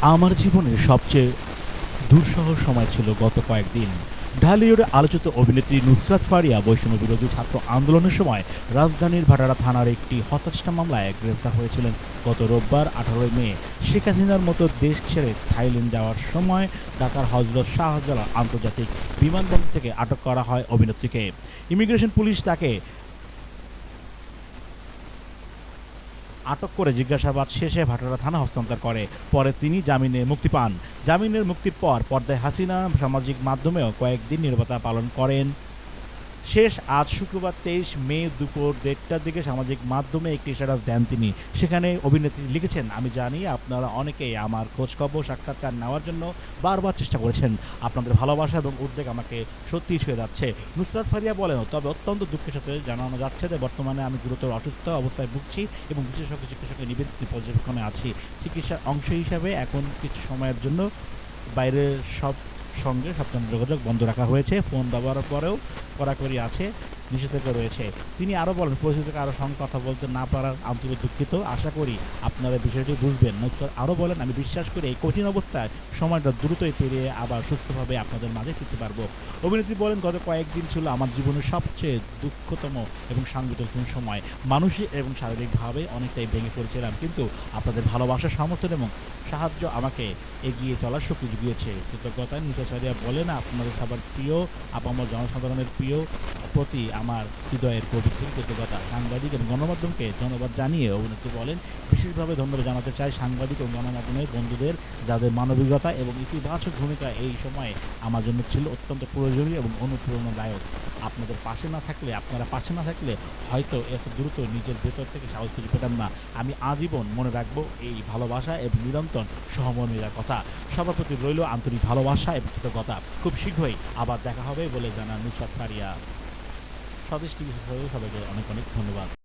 আমার জীবনের সবচেয়ে দুঃসহ সময় ছিল গত কয়েকদিন। ঢালিউডে আলোচিত অভিনেত্রী নুসরাত ফারিয়া, বৈষম্য বিরোধী ছাত্র আন্দোলনের সময় রাজধানীর ভাটারা থানার একটি হত্যাচেষ্টা মামলায় গ্রেফতার হয়েছিলেন। গত রোববার আঠারোই মে, শেখ হাসিনার মতো দেশ ছেড়ে থাইল্যান্ড যাওয়ার সময় ঢাকার হজরত শাহজালাল আন্তর্জাতিক বিমানবন্দর থেকে আটক করা হয় অভিনেত্রীকে। ইমিগ্রেশন পুলিশ তাকে আটক করে জিজ্ঞাসাবাদ শেষে ভাটারা থানা হস্তান্তর করে। পরে তিনি জামিনে মুক্তি পান। জামিনের মুক্তির পর পর্দায় হাসিনা সামাজিক মাধ্যমেও কয়েকদিন নিরাপত্তা পালন করেন। শেষ আজ শুক্রবার তেইশ মে দুপুর দেড়টার দিকে সামাজিক মাধ্যমে একটি স্ট্যাটাস দেন তিনি। সেখানে অভিনেত্রী লিখেছেন, আমি জানি আপনারা অনেকেই আমার খোঁজখবর সাক্ষাৎকার নেওয়ার জন্য বারবার চেষ্টা করেছেন। আপনাদের ভালোবাসা এবং উদ্বেগ আমাকে সত্যিই ছুঁয়ে যাচ্ছে। নুসরাত ফারিয়া বলেন, তবে অত্যন্ত দুঃখের সাথে জানানো যাচ্ছে যে বর্তমানে আমি গুরুতর অসুস্থ অবস্থায় ভুগছি এবং বিশেষজ্ঞ চিকিৎসকের নিবেদিত পর্যবেক্ষণে আছি। চিকিৎসার অংশ হিসাবে এখন কিছু সময়ের জন্য বাইরের সব সঙ্গে সবচেয়ে যোগাযোগ বন্ধ রাখা হয়েছে। ফোন ব্যবহারের পরেও কড়াকড়ি আছে। নিষেধাজ্ঞা রয়েছে। তিনি আরও বলেন পরিস্থিতি আরও সঙ্গে কথা বলতে না পারার আন্তরিক দুঃখিত। আশা করি আপনারা বিষয়টি বুঝবেন। নজর আরও বলেন, আমি বিশ্বাস করি এই কঠিন অবস্থায় সময়টা দ্রুতই পেরিয়ে আবার সুস্থভাবে আপনাদের মাঝে ফিরতে পারব। অভিনেত্রী বলেন, গত কয়েকদিন ছিল আমার জীবনের সবচেয়ে দুঃখতম এবং সাংগঠনিক সময়। মানসিক এবং শারীরিকভাবে অনেকটাই ভেঙে পড়েছিলাম, কিন্তু আপনাদের ভালোবাসা সমর্থন এবং সাহায্য আমাকে এগিয়ে চলার শক্তি জুগিয়েছে। কৃতজ্ঞতায় নিতাচারিয়া বলেন, আপনাদের সবার প্রিয়, আপামর জনসাধারণের প্রিয় প্রতি আমার হৃদয়ের পবিত্র কৃতজ্ঞতা সাংবাদিক এবং গণমাধ্যমকে ধন্যবাদ জানিয়ে অভিনেত্রী বলেন, বিশেষভাবে ধন্যবাদ জানাতে চাই সাংবাদিক এবং গণমাধ্যমের বন্ধুদের যাদের মানবিকতা এবং ইতিবাচক ভূমিকা এই সময়ে আমার জন্য ছিল অত্যন্ত প্রয়োজনীয় এবং অনুপ্রেরণাদায়ক। আপনাদের পাশে না থাকলে, আপনারা পাশে না থাকলে হয়তো এত দ্রুত নিজের ভেতর থেকে সাহস খুঁজে পেতাম না। আমি আজীবন মনে রাখব এই ভালোবাসা এবং নিরন্তর সহমর্মিতার কথা। সবার প্রতি রইল আন্তরিক ভালোবাসা এবং কৃতজ্ঞতা। খুব শীঘ্রই আবার দেখা হবে বলে জানান নুসরাত ফারিয়া। স্বদেশ টিভি সবাইকে অনেক অনেক ধন্যবাদ।